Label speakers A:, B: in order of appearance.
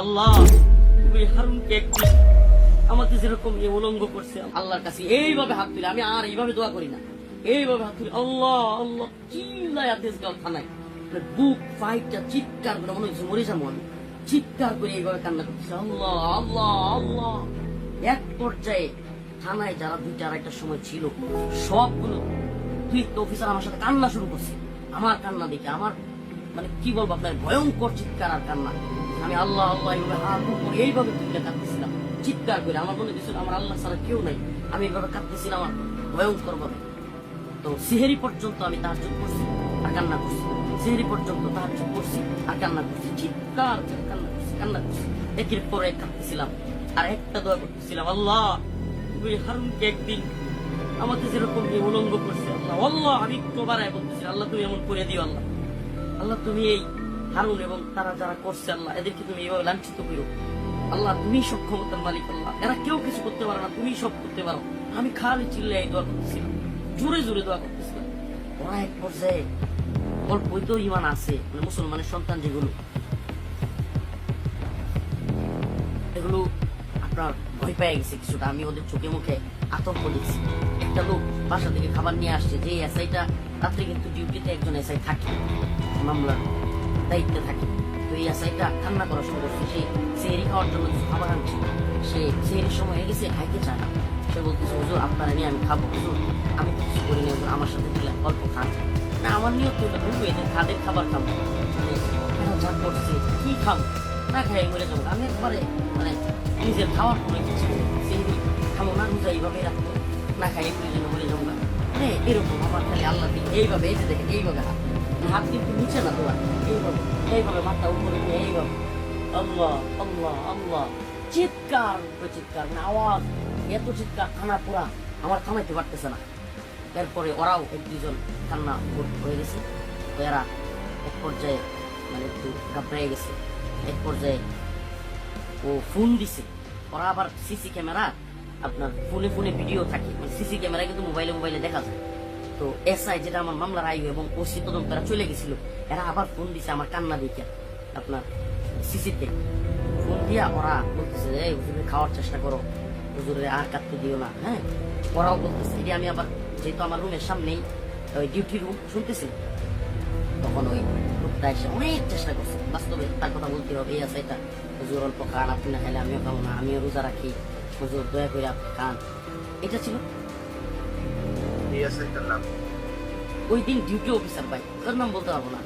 A: আল্লাহ, তুমি হারুনকে আমাকে যেরকম এ উলঙ্গ করছে, আল্লাহর কাছে এইভাবে হাত তুলে, আমি আর এইভাবে দোয়া করি না। এইভাবে হাত তুলে, আল্লাহ আল্লাহ চিল্লায় আদেশ গাল থানায় মানে বুক ফাইটটা চিৎকার করে, মনে হচ্ছে মরে যাব আমি। চিৎকার করে এইভাবে কান্না করতেছে আল্লাহ আল্লাহ আল্লাহ। এক পর্যায়ে থানায় যারা দুইটা আড়াইটার সময় ছিল, সবগুলো দুই অফিসার আমার সাথে কান্না শুরু করছে। আমার কান্না দেখে, আমার মানে কি বলব আপনার, ভয়ঙ্কর চিৎকার আর কান্না। আমি আল্লাহ আল্লাহ এইভাবে তুলে কাঁদতেছিলাম চিৎকার করে, আমার মনে হচ্ছিল আমার আল্লাহ ছাড়া কেউ নাই। আমি এইভাবে কাঁদতেছিলাম আর ভয়ঙ্কর ভাবে। তো সিহেরি পর্যন্ত আমি তাহার চোখ করছি, আর কান্না করছি। সিহেরি পর্যন্ত তাহার চোখ করছি, আর কান্না করছি। চিৎকার করে কান্না করছি কান্না করছি। একের পর এক কাঁদতেছিলাম, আর একটা দোয়া করতেছিলাম, আল্লাহ, তুমি হারুনকে একদিন আমাকে যেরকম উলঙ্গ করছে, আল্লাহ আল্লাহ, আমি একটু বাড়ায় বলতেছি, আল্লাহ, তুমি এমন করে দিও, আল্লাহ। আল্লাহ, তুমি এই হারুন এবং তারা যারা করছে আল্লাহ, এদেরকে তুমি এইভাবে লাঞ্ছিত করো। আল্লাহ, তুমি সক্ষমতার মালিক আল্লাহ। এরা কেউ কিছু করতে পারে না, তুমি সব করতে পারো। আমি খালি চিল্লে এই দোয়া করতেছিলাম জোরে জোরে দোয়া করতেছিলাম ওরা এক পর্যায়ে অল্পই তো ইমান আছে মানে মুসলমানের সন্তান যেগুলো, এগুলো আপনার ভয় পেয়ে গেছে কিছুটা। আমি ওদের চোখে মুখে আতঙ্ক দেখছি। একটা লোক বাসা থেকে খাবার নিয়ে আসছে, যে এসআইটা রাত্রে কিন্তু ডিউটিতে একজন এসআই থাকে, মামলার। দায়িত্বে থাকে। তো এই এসআইটা কান্না করা শুরু করছে। সে সেহরি খাওয়ার জন্য খাবার আনছে। সে সেহরির সময় হয়ে গেছে খাইতে চায় না। সে বলতেছে হুজুর আপনারা নিয়ে আমি খাব হুজুর। আমি তো কিছু করি হুজুর, আমার সাথে দিলে অল্প খান। না আমার নিয়ত তো বলব এদের খাদের খাবার খাব। মানে এরা যা করছে কি খাব? না খাই মরে যাব। আমি একবারে মানে নিজের খাওয়ার কোনো কিছু। সেই খাব না রোজা এইভাবে রাখব। না খাই একটু জন্য মরে যাব না। মানে এরকম আমার খালি আল্লাহ দিকে এইভাবে এই যে দেখেন এইভাবে হাত কিন্তু নিচে না তোমার। এইভাবে এইভাবে মাথা উপরে নিয়ে এইভাবে। আল্লাহ আল্লাহ আল্লাহ। চিৎকার চিৎকার মানে আওয়াজ। এত চিৎকার থানা পুরা আমার থামাইতে পারতেছে না। এরপরে ওরাও এক দুজন কান্না হয়ে গেছে। এরা এক পর্যায়ে মানে একটু ঘাবড়ে গেছে। এক পর্যায়ে ও ফোন দিছে। ওরা আবার সিসি ক্যামেরা, আপনার ফোনে ফোনে ভিডিও থাকে। সিসি ক্যামেরা কিন্তু মোবাইলে মোবাইলে দেখা যায়। তো এসআই যেটা আমার মামলার আইও এবং ওসি তদন্তরা চলে গেছিল, এরা আবার ফোন দিছে আমার কান্না দেখে। আপনার সিসিতে ফোন দিয়া ওরা বলতেছে, এই হুজুরে খাওয়ার চেষ্টা করো। হুজুরে আর কাটতে দিও না। হ্যাঁ? ওরাও বলতেছে এটি আমি আবার যেহেতু আমার রুমের সামনেই, ওই ডিউটি রুম শুনতেছি তখন ওই লোকটা এসে অনেক চেষ্টা করছে। বাস্তবে তার কথা বলতে হবে, এই আছে এটা। হুজুর অল্প খান, আপনি না খেলে আমিও খাব না, আমিও রোজা রাখি। হুজুর দয়া করে আপনি খান। এটা ছিল
B: নাম।
A: ওই দিন ডিউটি অফিসার ভাই ওর নাম বলতে পারব না।